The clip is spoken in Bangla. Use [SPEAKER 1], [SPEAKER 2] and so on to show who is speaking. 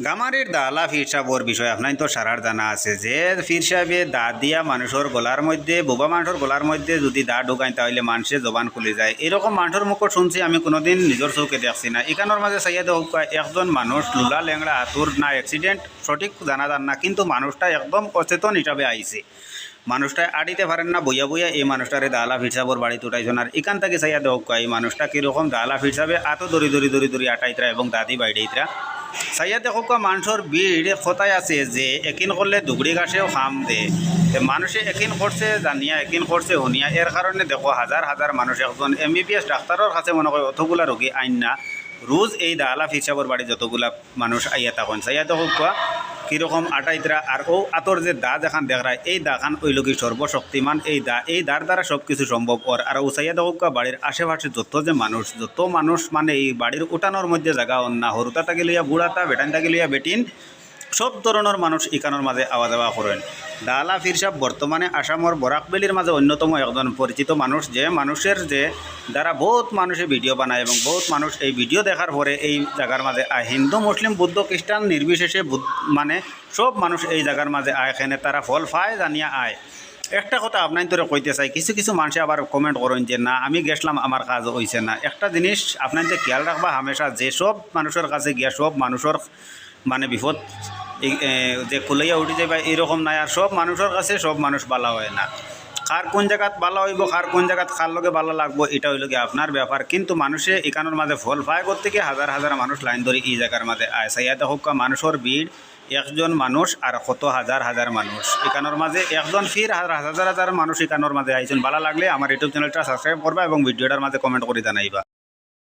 [SPEAKER 1] গামারির দালা ফির সাহেবর বিষয় আপনার তো সারার জানা আছে যে ফির সাহেবে দা দিয়া মানুষের গলার মধ্যে, বোবা মানুষের গলার মধ্যে যদি দা ঢুকায় তাহলে মানুষের জবান খুলে যায়। এরকম মানুষের মুখত শুনছি আমি কোনোদিন নিজের চৌকে দেখছি না। এখানোর মাঝে চাইয়া দেখ একজন মানুষ লুলা লেংড়া হাতুর না অ্যাক্সিডেন্ট সঠিক জানা যান না, কিন্তু মানুষটা একদম অচেতন হিসাবে আইছে। মানুষটা আড়িতে পারেন না, বইয়া বইয়া এই মানুষটারে দালা ফিরসাবর বাড়িতে উঠাইছেন আর এখান থেকে চাইয়া দেখ এই মানুষটা কীরকম দালা ফিরসাবে এত দড়ি দড়ি দড়ি দড়ি আটাইতরা এবং দাদি বাইডাইতরা চাইয়া সকা মানুষের ভিড় কথায় আছে যে একিন করলে দুগড়ি গাছেও খাম দে। মানুষে একিন করছে জানিয়া একিন করছে শুনিয়া। এর কারণে দেখো হাজার হাজার মানুষ একজন এম বি পি এস ডাক্তারের কাছে মনে করে অতগুলা রোগী আইন না। রোজ এই দালা ফিরসাবর বাড়ি যতগুলা মানুষ আইয়া তখন চাইয়া দেখো কোয়া কীরকম আটাইতরা আর ও আতর যে দা যেখান দেখায় এই দাখান ওইল কি সর্বশক্তিমান, এই দা, এই দার দ্বারা সব কিছু সম্ভব। ওর আর উসাইয়া দৌকা বাড়ির আশেপাশে যত যে মানুষ, যত মানুষ মানে এই বাড়ির উঠানোর মধ্যে জায়গা অন্যা হরুতা তাকে লইয়া বুড়াতা বেটান তাকে লইয়া বেটিন সব ধরনের মানুষ ইকানোর মাঝে আওয়া যাওয়া করেন। দালা ফির সাহেব বর্তমানে আসামর বরাকবেলির মাঝে অন্যতম একজন পরিচিত মানুষ যে মানুষের যে দ্বারা বহুত মানুষে ভিডিও বানায় এবং বহুত মানুষ এই ভিডিও দেখার পরে এই জায়গার মাঝে আয়। হিন্দু, মুসলিম, বুদ্ধ, খ্রিস্টান নির্বিশেষে মানে সব মানুষ এই জায়গার মাঝে আয়, এখানে তারা ফল পায়, জানিয়া আয়। একটা কথা আপনার তোরে কইতে চাই, কিছু কিছু মানুষে আবার কমেন্ট করেন যে, না, আমি গেছিলাম, আমার কাজ হয়েছে না। একটা জিনিস আপনার যে খেয়াল রাখবা, হামেশা যে সব মানুষের কাছে গিয়া সব মানুষের মানে বিপদ যে খুলাইয়া উঠি যাবে এরকম নাই আর সব মানুষের কাছে সব মানুষ বালা হয় না। কার কোন জায়গাত বালা হইব, কার কোন জায়গাত কার লগে বালা লাগবো, এটা হইল কি আপনার ব্যাপার। কিন্তু মানুষে এখানোর মাঝে ফল পায় করতে গিয়ে হাজার হাজার মানুষ লাইন ধরে এই জায়গার মাঝে আয়। সাইয়াতে হোক মানুষের ভিড়, একজন মানুষ আর কত হাজার হাজার মানুষ। এখানোর মাঝে একজন ফির হাজার হাজার হাজার মানুষ এখানোর মাঝে আইছেন। ভালো লাগলে আমার ইউটিউব চ্যানেলটা সাবস্ক্রাইব করবা এবং ভিডিওটার মাঝে কমেন্ট করে জানাইবা।